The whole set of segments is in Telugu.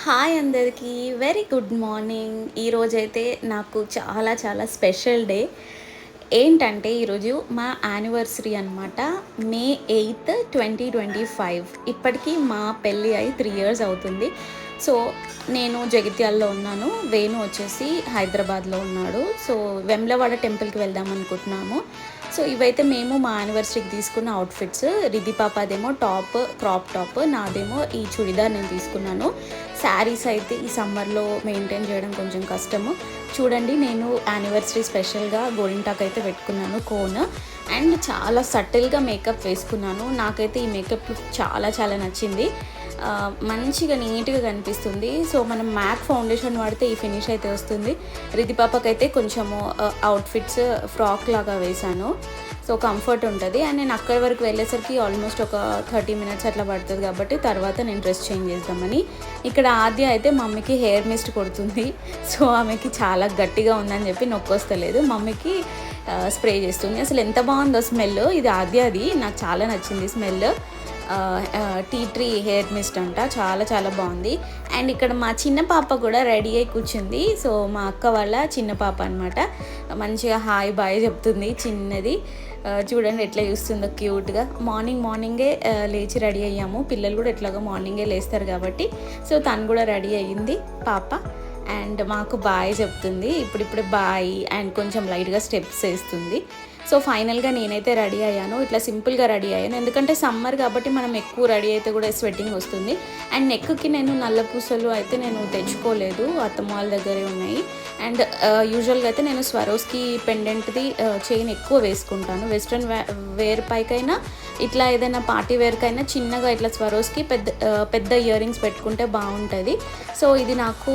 హాయ్ అందరికీ వెరీ గుడ్ మార్నింగ్ ఈరోజైతే నాకు చాలా చాలా స్పెషల్ డే ఏంటంటే ఈరోజు మా యానివర్సరీ అనమాట May eighth twenty twenty five ఇప్పటికీ మా పెళ్ళి అయి త్రీ ఇయర్స్ అవుతుంది. సో నేను జగిత్యాల్లో ఉన్నాను. వేణు వచ్చేసి హైదరాబాద్లో ఉన్నాడు. సో వెమ్లవాడ టెంపుల్కి వెళ్దాం అనుకుంటున్నాము. సో ఇవైతే మేము మా యానివర్సరీకి తీసుకున్న అవుట్ఫిట్స్. రిది పాపాదేమో టాప్ క్రాప్ టాప్. నాదేమో ఈ చుడిదార్ నేను తీసుకున్నాను. శారీస్ అయితే ఈ సమ్మర్లో మెయింటైన్ చేయడం కొంచెం కష్టము. చూడండి నేను యానివర్సరీ స్పెషల్గా గోరింటాక్ అయితే పెట్టుకున్నాను కోన్ అండ్ చాలా సటిల్గా మేకప్ వేసుకున్నాను. నాకైతే ఈ మేకప్ చాలా చాలా నచ్చింది. మంచిగా నీట్గా కనిపిస్తుంది. సో మనం మ్యాక్ ఫౌండేషన్ వాడితే ఈ ఫినిష్ అయితే వస్తుంది. రితిపాపకైతే కొంచెము అవుట్ఫిట్స్ ఫ్రాక్ లాగా వేశాను. సో కంఫర్ట్ ఉంటుంది. అండ్ నేను అక్కడి వరకు వెళ్ళేసరికి ఆల్మోస్ట్ ఒక థర్టీ మినిట్స్ అట్లా పడుతుంది కాబట్టి తర్వాత నేను డ్రెస్ చేంజ్ చేద్దామని. ఇక్కడ ఆద్య అయితే మమ్మీకి హెయిర్ మిస్ట్ కొడుతుంది. సో ఆమెకి చాలా గట్టిగా ఉందని చెప్పి నొక్కొస్తలేదు. మమ్మీకి స్ప్రే చేస్తుంది. అసలు ఎంత బాగుందో స్మెల్ ఇది ఆద్యది నాకు చాలా నచ్చింది smell tea tree hair mist అంట. చాలా చాలా బాగుంది. అండ్ ఇక్కడ మా చిన్న పాప కూడా రెడీ అయి కూర్చుంది. సో మా అక్క వాళ్ళ చిన్న పాప అనమాట మంచిగా హాయ్ బాయ్ చెప్తుంది. చిన్నది. చూడండి ఎట్లా చూస్తుందో క్యూట్గా. మార్నింగ్ మార్నింగే లేచి రెడీ అయ్యాము. పిల్లలు కూడా ఎట్లాగో మార్నింగే లేస్తారు కాబట్టి. సో తను కూడా రెడీ అయ్యింది పాప. అండ్ మాకు బాయ్ చెప్తుంది. ఇప్పుడిప్పుడు బాయ్ అండ్ కొంచెం లైట్గా స్టెప్స్ వేస్తుంది. సో ఫైనల్గా నేనైతే రెడీ అయ్యాను. ఇట్లా సింపుల్గా రెడీ అయ్యాను. ఎందుకంటే సమ్మర్ కాబట్టి మనం ఎక్కువ రెడీ అయితే కూడా స్వెట్టింగ్ వస్తుంది. అండ్ నెక్కి నేను నల్ల పూసలు అయితే నేను తెచ్చుకోలేదు. అత్తమ్మ వాళ్ళ దగ్గరే ఉన్నాయి. అండ్ యూజువల్గా అయితే నేను స్వరోస్కి పెండెంట్ది చైన్ ఎక్కువ వేసుకుంటాను. వెస్ట్రన్ వేర్ పైకైనా ఇట్లా ఏదైనా పార్టీ వేర్కైనా చిన్నగా ఇట్లా స్వరోస్కి పెద్ద పెద్ద ఇయర్ రింగ్స్ పెట్టుకుంటే బాగుంటుంది. సో ఇది నాకు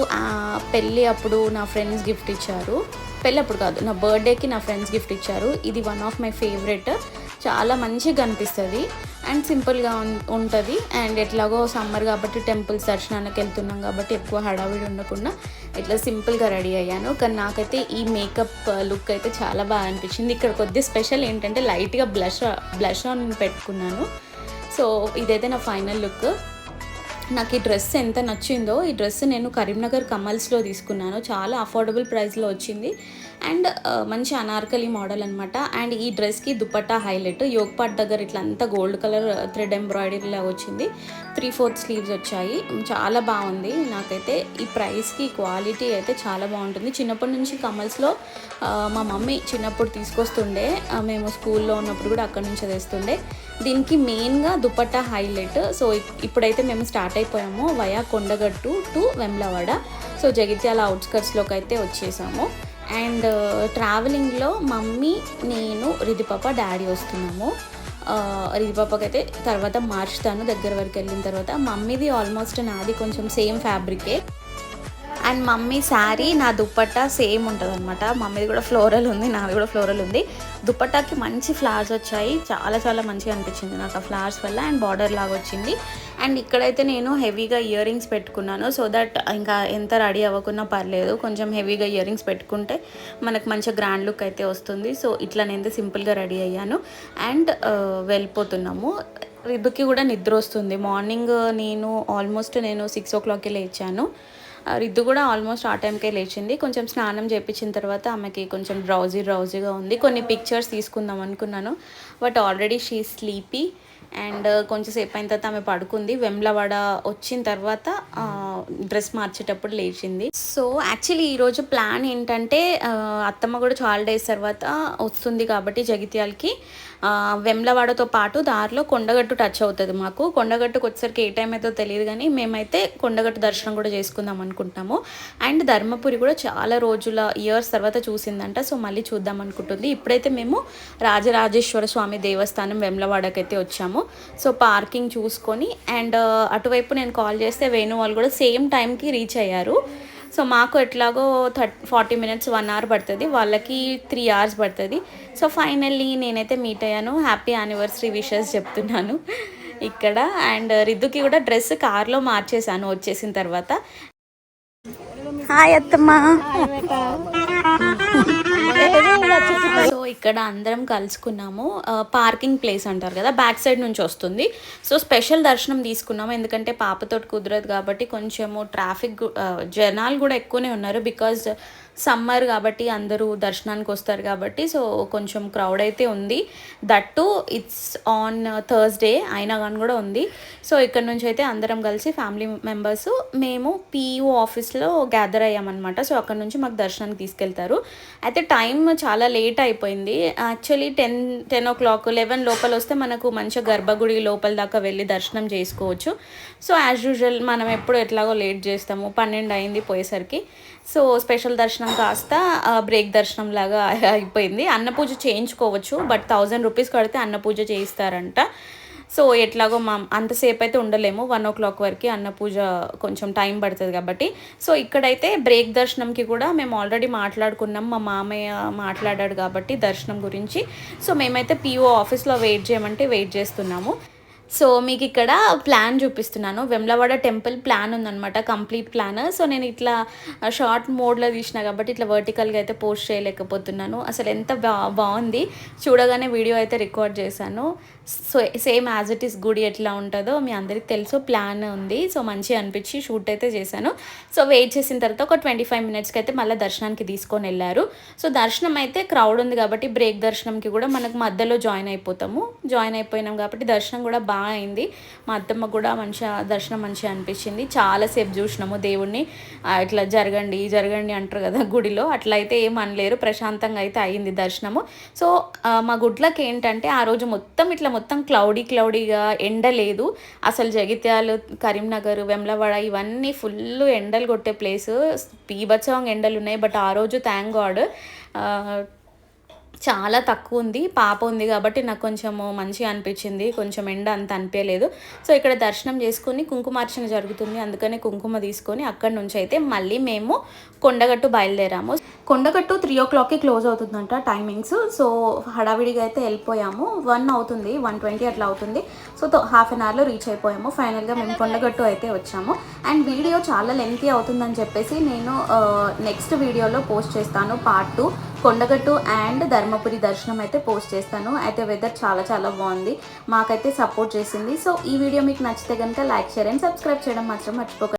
పెళ్ళి అప్పుడు నా ఫ్రెండ్స్ గిఫ్ట్ ఇచ్చారు. పెళ్ళప్పుడు కాదు. నా బర్త్డేకి నా ఫ్రెండ్స్ గిఫ్ట్ ఇచ్చారు. ఇది వన్ ఆఫ్ మై ఫేవరెట్. చాలా మంచిగా అనిపిస్తుంది అండ్ సింపుల్గా ఉంటుంది. అండ్ ఎట్లాగో సమ్మర్ కాబట్టి టెంపుల్స్ దర్శనానికి వెళ్తున్నాం కాబట్టి ఎక్కువ హడావిడి ఉండకుండా ఇట్లా సింపుల్గా రెడీ అయ్యాను. కానీ నాకైతే ఈ మేకప్ లుక్ అయితే చాలా బాగా అనిపించింది. ఇక్కడ కొద్దిగా స్పెషల్ ఏంటంటే లైట్గా బ్లష్ బ్లష్ ఆన్ పెట్టుకున్నాను. సో ఇదైతే నా ఫైనల్ లుక్. నాకు ఈ డ్రెస్ ఎంత నచ్చిందో ఈ డ్రెస్ నేను కరీంనగర్ కమల్స్లో తీసుకున్నాను. చాలా అఫోర్డబుల్ ప్రైస్లో వచ్చింది. అండ్ మంచి అనార్కలి మోడల్ అనమాట అండ్ ఈ డ్రెస్కి దుపట్టా హైలైట్. యోగపాట్ దగ్గర ఇట్లా అంతా గోల్డ్ కలర్ థ్రెడ్ ఎంబ్రాయిడరీలా వచ్చింది. త్రీ ఫోర్త్ స్లీవ్స్ వచ్చాయి. చాలా బాగుంది. నాకైతే ఈ ప్రైస్కి క్వాలిటీ అయితే చాలా బాగుంటుంది. చిన్నప్పటి నుంచి కమల్స్లో మా మమ్మీ చిన్నప్పుడు తీసుకొస్తుండే. మేము స్కూల్లో ఉన్నప్పుడు కూడా అక్కడ నుంచే తెస్తుండే. దీనికి మెయిన్గా దుపట్టా హైలైట్. సో ఇప్పుడైతే మేము స్టార్ట్ అయిపోయాము via Kondagattu to Vemulawada. So Jagtial అవుట్స్కట్స్లోకి అయితే వచ్చేసాము. అండ్ ట్రావెలింగ్లో మమ్మీ నేను రిదిపాప డాడీ వస్తున్నాము. ఆ, అయితే తర్వాత మార్చుతాను దగ్గర వరకు వెళ్ళిన తర్వాత మమ్మీది ఆల్మోస్ట్ నాది కొంచెం సేమ్ ఫ్యాబ్రికే. అండ్ మమ్మీ శారీ నా దుప్పట్టా సేమ్ ఉంటుంది అనమాట మమ్మీది కూడా ఫ్లోరల్ ఉంది నాది కూడా ఫ్లోరల్ ఉంది. దుప్పట్టాకి మంచి ఫ్లవర్స్ వచ్చాయి. చాలా చాలా మంచిగా అనిపించింది నాకు ఆ ఫ్లవర్స్ వల్ల. అండ్ బార్డర్ లాగా వచ్చింది. అండ్ ఇక్కడైతే నేను హెవీగా ఇయర్ రింగ్స్ పెట్టుకున్నాను. సో దట్ ఇంకా ఎంత రెడీ అవ్వకున్నా పర్లేదు. కొంచెం హెవీగా ఇయర్ రింగ్స్ పెట్టుకుంటే మనకు మంచిగా గ్రాండ్ లుక్ అయితే వస్తుంది. సో ఇట్లా నేను సింపుల్గా రెడీ అయ్యాను. అండ్ వెళ్ళిపోతున్నాము. రిబ్బుకి కూడా నిద్ర వస్తుంది. మార్నింగ్ నేను ఆల్మోస్ట్ నేను సిక్స్ ఓ క్లాక్కి లేచాను. రిద్దు కూడా ఆల్మోస్ట్ ఆ టైంకే లేచింది. కొంచెం స్నానం చేయించిన తర్వాత ఆమెకి కొంచెం డ్రౌజీ డ్రౌజీగా ఉంది. కొన్ని పిక్చర్స్ తీసుకుందాం అనుకున్నాను. But already she sleepy and కొంచెంసేపు అయిన తర్వాత ఆమె పడుకుంది. వెమ్లవాడ వచ్చిన తర్వాత డ్రెస్ మార్చేటప్పుడు లేచింది. సో యాక్చువల్లీ ఈరోజు ప్లాన్ ఏంటంటే అత్తమ్మ కూడా చాలా డేస్ తర్వాత వస్తుంది కాబట్టి జగిత్యాలకి. వెమ్లవాడతో పాటు దారిలో కొండగట్టు టచ్ అవుతుంది మాకు. కొండగట్టుకు వచ్చేసరికి ఏ టైం అయితే తెలియదు కానీ మేమైతే కొండగట్టు దర్శనం కూడా చేసుకుందాం అనుకుంటాము అండ్ ధర్మపురి కూడా చాలా రోజుల ఇయర్స్ తర్వాత చూసిందంట. సో మళ్ళీ చూద్దాం అనుకుంటుంది. ఇప్పుడైతే మేము రాజరాజేశ్వర స్వామి దేవస్థానం వెమ్లవాడకైతే వచ్చాము. సో పార్కింగ్ చూసుకొని అండ్ అటువైపు నేను కాల్ చేస్తే వేణు వాళ్ళు కూడా సేమ్ టైంకి రీచ్ అయ్యారు. సో మాకు ఎట్లాగో thirty forty minutes one hour పడుతుంది. వాళ్ళకి త్రీ అవర్స్ పడుతుంది. సో ఫైనల్లీ నేనైతే మీట్ అయ్యాను. హ్యాపీ యానివర్సరీ విషెస్ చెప్తున్నాను ఇక్కడ. అండ్ రిద్దుకి కూడా డ్రెస్ కార్లో మార్చేసాను వచ్చేసిన తర్వాత. హాయ్ అత్తమ్మ. ఇక్కడ అందరం కలుసుకున్నాము. పార్కింగ్ ప్లేస్ అంటారు కదా బ్యాక్ సైడ్ నుంచి వస్తుంది. సో స్పెషల్ దర్శనం తీసుకున్నాము. ఎందుకంటే పాపతోటి కుదరదు కాబట్టి కొంచెము ట్రాఫిక్ జనాలు కూడా ఎక్కువనే ఉన్నారు. బికాజ్ సమ్మర్ కాబట్టి అందరూ దర్శనానికి వస్తారు కాబట్టి సో కొంచెం క్రౌడ్ అయితే ఉంది. దట్టు ఇట్స్ ఆన్ థర్స్డే అయినా కానీ కూడా ఉంది. సో ఇక్కడ నుంచి అయితే అందరం కలిసి ఫ్యామిలీ మెంబర్స్ మేము పిఈఓ ఆఫీస్లో గ్యాదర్ అయ్యామన్నమాట. సో అక్కడ నుంచి మాకు దర్శనానికి తీసుకెళ్తారు. అయితే టైం చాలా లేట్ అయిపోయింది. Actually ten ten o'clock eleven లోపల వస్తే మనకు మంచిగా గర్భగుడి లోపల దాకా వెళ్ళి దర్శనం చేసుకోవచ్చు. సో యాజ్ యూజువల్ మనం ఎప్పుడు ఎట్లాగో లేట్ చేస్తాము. పన్నెండు అయింది పోయేసరికి. సో స్పెషల్ దర్శనం కాస్త బ్రేక్ దర్శనం లాగా అయిపోయింది. అన్నపూజ చేయించుకోవచ్చు బట్ థౌజండ్ రూపీస్ కడితే అన్నపూజ చేయిస్తారంట. సో ఎట్లాగో మా అంతసేపు అయితే ఉండలేము. వన్ ఓ క్లాక్ వరకు అన్నపూజ కొంచెం టైం పడుతుంది కాబట్టి. సో ఇక్కడైతే బ్రేక్ దర్శనంకి కూడా మేము ఆల్రెడీ మాట్లాడుకున్నాం. మా మామయ్య మాట్లాడాడు కాబట్టి దర్శనం గురించి. సో మేమైతే పిఓ ఆఫీస్లో వెయిట్ చేయమంటే వెయిట్ చేస్తున్నాము. సో మీకు ఇక్కడ ప్లాన్ చూపిస్తున్నాను. వెమ్లవాడ టెంపుల్ ప్లాన్ ఉందన్నమాట కంప్లీట్ ప్లాన్. సో నేను ఇట్లా షార్ట్ మోడ్లో తీసిన కాబట్టి ఇట్లా వర్టికల్గా అయితే పోస్ట్ చేయలేకపోతున్నాను. అసలు ఎంత బా బాగుంది. చూడగానే వీడియో అయితే రికార్డ్ చేశాను. So same as it is గుడి ఎట్లా ఉంటుందో మీ అందరికి తెలుసు. ప్లాన్ ఉంది. సో మంచిగా అనిపించి షూట్ అయితే చేశాను. సో వెయిట్ చేసిన తర్వాత ఒక ట్వంటీ ఫైవ్ మినిట్స్కి అయితే మళ్ళీ దర్శనానికి తీసుకొని వెళ్ళారు. సో దర్శనం అయితే క్రౌడ్ ఉంది కాబట్టి బ్రేక్ దర్శనంకి కూడా మనకు మధ్యలో జాయిన్ అయిపోతాము. జాయిన్ అయిపోయినాం కాబట్టి దర్శనం కూడా బాగా అయింది. మా అత్తమ్మ కూడా మంచిగా దర్శనం మంచిగా అనిపించింది. చాలాసేపు చూసినాము దేవుణ్ణి. ఇట్లా జరగండి జరగండి అంటారు కదా గుడిలో. అట్లా అయితే ఏం అనలేరు. ప్రశాంతంగా అయితే అయింది దర్శనము. సో మా గుడ్లకి ఏంటంటే ఆ రోజు మొత్తం ఇట్లా మొత్తం క్లౌడీ క్లౌడీగా ఎండ లేదు. అసలు జగిత్యాలు కరీంనగర్ వెమ్లవాడ ఇవన్నీ ఫుల్ ఎండలు కొట్టే ప్లేస్ పీబత్సంగా ఎండలు ఉన్నాయి. బట్ ఆ రోజు థ్యాంక్ గాడ్ చాలా తక్కువ ఉంది. పాప ఉంది కాబట్టి నాకు కొంచెము మంచిగా అనిపించింది. కొంచెం ఎండ అంత అనిపించలేదు. సో ఇక్కడ దర్శనం చేసుకుని కుంకుమార్చన జరుగుతుంది. అందుకనే కుంకుమ తీసుకొని అక్కడి నుంచి అయితే మళ్ళీ మేము కొండగట్టు బయలుదేరాము. కొండగట్టు త్రీ ఓ క్లాక్కి క్లోజ్ అవుతుందంట టైమింగ్స్ సో హడావిడిగా అయితే వెళ్ళిపోయాము. వన్ అవుతుంది. వన్ ట్వంటీ అట్లా అవుతుంది. సో హాఫ్ అన్ అవర్లో రీచ్ అయిపోయాము. ఫైనల్గా మేము కొండగట్టు అయితే వచ్చాము. అండ్ వీడియో చాలా లెంతీ అవుతుందని చెప్పేసి నేను నెక్స్ట్ వీడియోలో పోస్ట్ చేస్తాను. Part two Kondagattu and Dharmapuri దర్శనం అయితే పోస్ట్ చేస్తాను. అయితే వెదర్ చాలా చాలా బాగుంది. మాకైతే సపోర్ట్ చేసింది. సో ఈ వీడియో మీకు నచ్చితే కనుక లైక్ షేర్ అండ్ సబ్స్క్రైబ్ చేయడం మాత్రం మర్చిపోకండి